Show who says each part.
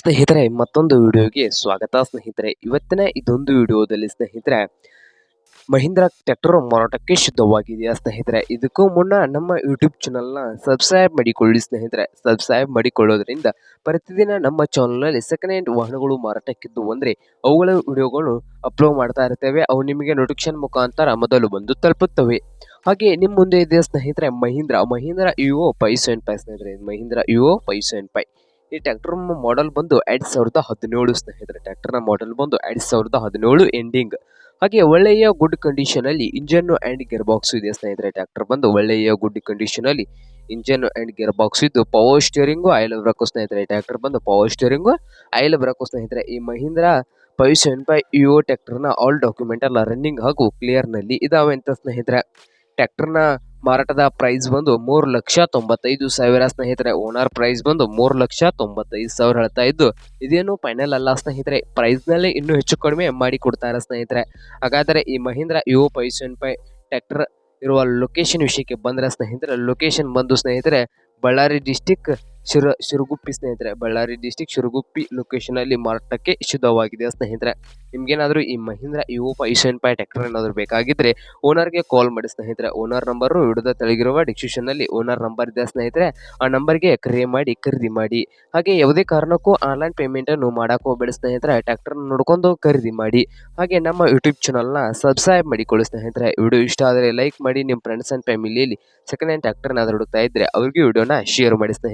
Speaker 1: ಸ್ನೇಹಿತರೆ, ಮತ್ತೊಂದು ವಿಡಿಯೋಗೆ ಸ್ವಾಗತ ಸ್ನೇಹಿತರೆ. ಇವತ್ತಿನ ಇದೊಂದು ವಿಡಿಯೋದಲ್ಲಿ ಸ್ನೇಹಿತರೆ, ಮಹೀಂದ್ರ ಟ್ರ್ಯಾಕ್ಟರ್ ಮಾರಾಟಕ್ಕೆ ಶುದ್ಧವಾಗಿದೆಯಾ ಸ್ನೇಹಿತರೆ? ಇದಕ್ಕೂ ಮುನ್ನ ನಮ್ಮ ಯೂಟ್ಯೂಬ್ ಚಾನಲ್ನ ಸಬ್ಸ್ಕ್ರೈಬ್ ಮಾಡಿಕೊಳ್ಳಿ ಸ್ನೇಹಿತರೆ. ಸಬ್ಸ್ಕ್ರೈಬ್ ಮಾಡಿಕೊಳ್ಳೋದ್ರಿಂದ ಪ್ರತಿದಿನ ನಮ್ಮ ಚಾನಲ್ನಲ್ಲಿ ಸೆಕೆಂಡ್ ಹ್ಯಾಂಡ್ ವಾಹನಗಳು ಮಾರಾಟಕ್ಕಿದ್ದು ಅಂದರೆ ಅವುಗಳ ವಿಡಿಯೋಗಳು ಅಪ್ಲೋಡ್ ಮಾಡ್ತಾ ಇರ್ತೇವೆ. ಅವು ನಿಮಗೆ ನೋಟಿಫಿಕೇಶನ್ ಮುಖಾಂತರ ಮೊದಲು ಬಂದು ತಲುಪುತ್ತವೆ. ಹಾಗೆ ನಿಮ್ಮ ಮುಂದೆ ಇದೆ ಸ್ನೇಹಿತರೆ, Mahindra Mahindra Yuvo five seven five ಸ್ನೇಹಿತರೆ. Mahindra U five seven five ಈ ಟ್ರ್ಯಾಕ್ಟರ್ ಮಾಡೆಲ್ ಬಂದು ಎರಡ್ ಸಾವಿರದ ಹದಿನೇಳು ಸ್ನೇಹಿತರೆ. ಟ್ರ್ಯಾಕ್ಟರ್ನ ಮಾಡೆಲ್ ಬಂದು ಎರಡ್ ಸಾವಿರದ ಹದಿನೇಳು ಎಂಡಿಂಗ್ ಹಾಗೆ ಒಳ್ಳೆಯ ಗುಡ್ ಕಂಡೀಷನ್ ಅಲ್ಲಿ ಇಂಜನ್ ಅಂಡ್ ಗೇರ್ ಬಾಕ್ಸ್ ಇದೆ ಸ್ನೇಹಿತರೆ. ಟ್ರ್ಯಾಕ್ಟರ್ ಬಂದು ಒಳ್ಳೆಯ ಗುಡ್ ಕಂಡೀಷನ್ ಅಲ್ಲಿ ಇಂಜನ್ ಅಂಡ್ ಗೇರ್ ಬಾಕ್ಸ್ ಇದ್ದು ಪವರ್ ಸ್ಟೇರಿಂಗು ಆಯಿಲ್ ಬ್ರಕು ಸ್ನೇಹಿತರೆ. ಟ್ರ್ಯಾಕ್ಟರ್ ಬಂದು ಪವರ್ ಸ್ಟೇರಿಂಗು ಆಯಿಲ್ ಬ್ರಕೋ ಸ್ನೇಹಿತರೆ. ಈ Mahindra five seven five U ಟ್ರ್ಯಾಕ್ಟರ್ನ ಆಲ್ ಡಾಕ್ಯುಮೆಂಟ್ ಎಲ್ಲ ರನ್ನಿಂಗ್ ಹಾಗೂ ಕ್ಲಿಯರ್ನಲ್ಲಿ ಇದಾವೆ ಅಂತ ಸ್ನೇಹಿತರೆ. ಟ್ರ್ಯಾಕ್ಟರ್ನ ಮಾರಾಟದ ಪ್ರೈಸ್ ಬಂದು ಮೂರು ಲಕ್ಷ ತೊಂಬತ್ತೈದು ಸಾವಿರ. ಸ್ನೇಹಿತರೆ ಓನರ್ ಪ್ರೈಸ್ ಬಂದು ಮೂರು ಲಕ್ಷ ತೊಂಬತ್ತೈದು ಸಾವಿರ ಹೇಳ್ತಾ ಇದ್ದು, ಇದೇನು ಫೈನಲ್ ಅಲ್ಲ ಸ್ನೇಹಿತರೆ ಪ್ರೈಸ್ನಲ್ಲಿ ಇನ್ನೂ ಹೆಚ್ಚು ಕಡಿಮೆ ಮಾಡಿ ಕೊಡ್ತಾರೆ ಸ್ನೇಹಿತರೆ. ಹಾಗಾದರೆ ಈ ಮಹೀಂದ್ರ ಯು ಪೈಸನ್ ಪೈ ಟ್ರ್ಯಾಕ್ಟರ್ ಇರುವ ಲೊಕೇಶನ್ ವಿಷಯಕ್ಕೆ ಬಂದರೆ ಸ್ನೇಹಿತರೆ ಲೊಕೇಶನ್ ಬಂದು ಸ್ನೇಹಿತರೆ, ಬಳ್ಳಾರಿ ಡಿಸ್ಟಿಕ್ ಶಿರ, ಶಿರಗುಪ್ಪಿ ಸ್ನೇಹಿತರೆ, ಬಳ್ಳಾರಿ ಡಿಸ್ಟಿಕ್ ಶಿರಗುಪ್ಪಿ ಲೊಕೇಶನ್ ಅಲ್ಲಿ ಮಾರಾಟಕ್ಕೆ ಶುದ್ಧವಾಗಿದೆ ಸ್ನೇಹಿತರೆ. ನಿಮ್ಗೇನಾದರೂ ಈ Mahindra U five seven five tractor ಏನಾದರೂ ಬೇಕಾಗಿದ್ರೆ ಓನರ್ಗೆ ಕಾಲ್ ಮಾಡಿ ಸ್ನೇಹಿತರೆ. ಓನರ್ ನಂಬರು ಹಿಡಿದ ತೆಳಗಿರುವ ಡಿಸ್ಕ್ರಿಪ್ಷನ್ನಲ್ಲಿ ಓನರ್ ನಂಬರ್ ಇದೆ ಸ್ನೇಹಿತರೆ. ಆ ನಂಬರ್ಗೆ ಕರೆ ಮಾಡಿ, ಖರೀದಿ ಮಾಡಿ. ಹಾಗೆ ಯಾವುದೇ ಕಾರಣಕ್ಕೂ ಆನ್ಲೈನ್ ಪೇಮೆಂಟ್ ಅನ್ನು ಮಾಡಕ್ಕೆ ಹೋಗಬೇಡಿ ಸ್ನೇಹಿತರೆ. ಟ್ರ್ಯಾಕ್ಟರ್ ನೋಡ್ಕೊಂಡು ಖರೀದಿ ಮಾಡಿ. ಹಾಗೆ ನಮ್ಮ ಯೂಟ್ಯೂಬ್ ಚಾನಲ್ನ ಸಬ್ಸ್ಕ್ರೈಬ್ ಮಾಡಿಕೊಳ್ಳಿ ಸ್ನೇಹಿತರೆ. ವಿಡಿಯೋ ಇಷ್ಟ ಆದರೆ ಲೈಕ್ ಮಾಡಿ. ನಿಮ್ಮ ಫ್ರೆಂಡ್ಸ್ ಆ್ಯಂಡ್ ಫ್ಯಾಮಿಲಿಯಲ್ಲಿ ಸೆಕೆಂಡ್ ಹ್ಯಾಂಡ್ ಟ್ರ್ಯಾಕ್ಟರ್ ಏನಾದರೂ ಹುಡುಕ್ತಾ ಇದ್ದರೆ ಅವ್ರಿಗೆ ವಿಡಿಯೋನ ಶೇರ್ ಮಾಡಿ ಸ್ನೇಹಿತರೆ.